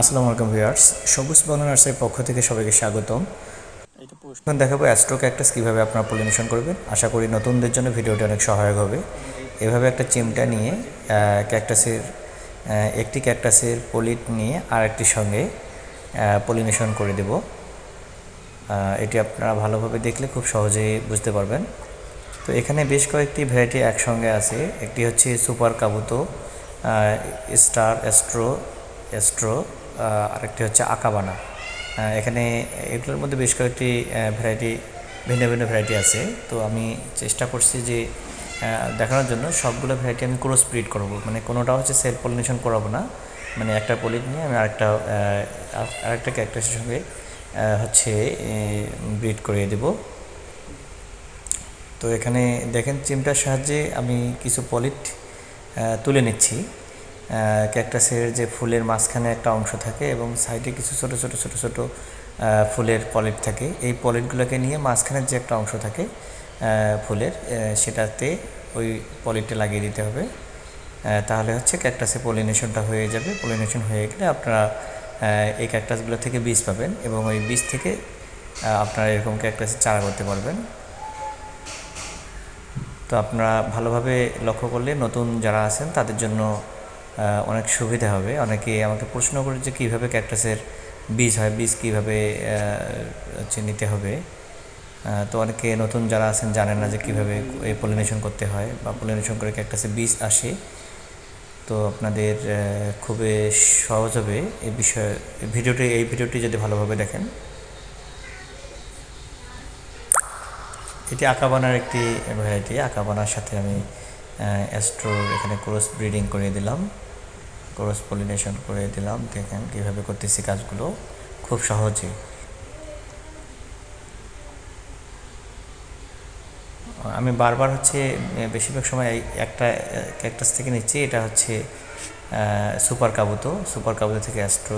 আসসালামু আলাইকুম ভিউয়ার্স সবুজ বাংলা নার্সারির পক্ষ থেকে সবাইকে স্বাগতম। এখন দেখাবো অ্যাস্ট্রো ক্যাকটাস কীভাবে আপনারা পলিনেশন করবেন। আশা করি নতুনদের জন্য ভিডিওটি অনেক সহায়ক হবে। এভাবে একটা চিমটা নিয়ে ক্যাকটাসের একটি ক্যাকটাসের পলিট নিয়ে আরেকটির সঙ্গে পলিনেশন করে দেব। এটি আপনারা ভালোভাবে দেখলে খুব সহজেই বুঝতে পারবেন। তো এখানে বেশ কয়েকটি ভ্যারাইটি একসঙ্গে আছে। একটি হচ্ছে super Kabuto star astro astro আরেকটি হচ্ছে আকাবানা। এখানে এগুলোর মধ্যে বেশ কয়েকটি ভ্যারাইটি ভিন্ন ভিন্ন ভ্যারাইটি আছে। তো আমি চেষ্টা করছি যে দেখানোর জন্য সবগুলো ভ্যারাইটি আমি ক্রস ব্রিড করব। মানে কোনোটা হচ্ছে সেলফ পলিনেশন করাবো না। মানে একটা পলিট নিয়ে আমি আরেকটা আরেকটা ক্যারেক্টারের সঙ্গে হচ্ছে ব্রিড করিয়ে দেবো। তো এখানে দেখেন চিমটার সাহায্যে আমি কিছু পলিট তুলে নিচ্ছি। ক্যাকটাসের যে ফুলের মাঝখানে একটা অংশ থাকে এবং সাইডে কিছু ছোট ছোট ছোট ছোট ফুলের পলিট থাকে। এই পলিটগুলোকে নিয়ে মাঝখানের যে একটা অংশ থাকে ফুলের সেটাতে ওই পলিটটা লাগিয়ে দিতে হবে। তাহলে হচ্ছে ক্যাকটাসে পলিনেশনটা হয়ে যাবে। পলিনেশন হয়ে গেলে আপনারা এই ক্যাকটাসগুলো থেকে বীজ পাবেন এবং ওই বীজ থেকে আপনারা এরকম ক্যাকটাসের চারা করতে পারবেন। তো আপনারা ভালোভাবে লক্ষ্য করলে নতুন যারা আছেন তাদের জন্য অনেক সুবিধা হবে। অনেকে আমাকে প্রশ্ন করে যে কীভাবে ক্যাকটাসের বীজ হয়, বীজ কীভাবে হচ্ছে নিতে হবে। তো অনেকে নতুন যারা আছেন জানেন না যে কীভাবে এই পলিনেশন করতে হয় বা পলিনেশন করে ক্যাকটাসে বীজ আসে। তো আপনাদের খুবই সহজ হবে এই বিষয়ে। ভিডিওটি, এই ভিডিওটি যদি ভালোভাবে দেখেন। এটি আকাবানার একটি ভ্যারাইটি আকাবানার সাথে আমি অ্যাস্ট্রোর এখানে ক্রস ব্রিডিং করে দিলাম ক্রস পলিনেশন করে দিলাম, দেখেন কীভাবে করতেছি কাজগুলো, খুব সহজে আমি বারবার হচ্ছে বেশিরভাগ সময় একটা ক্যাকটাস থেকে নিচ্ছি, এটা হচ্ছে সুপার কাবুতো সুপার কাবুতো থেকে অ্যাস্ট্রো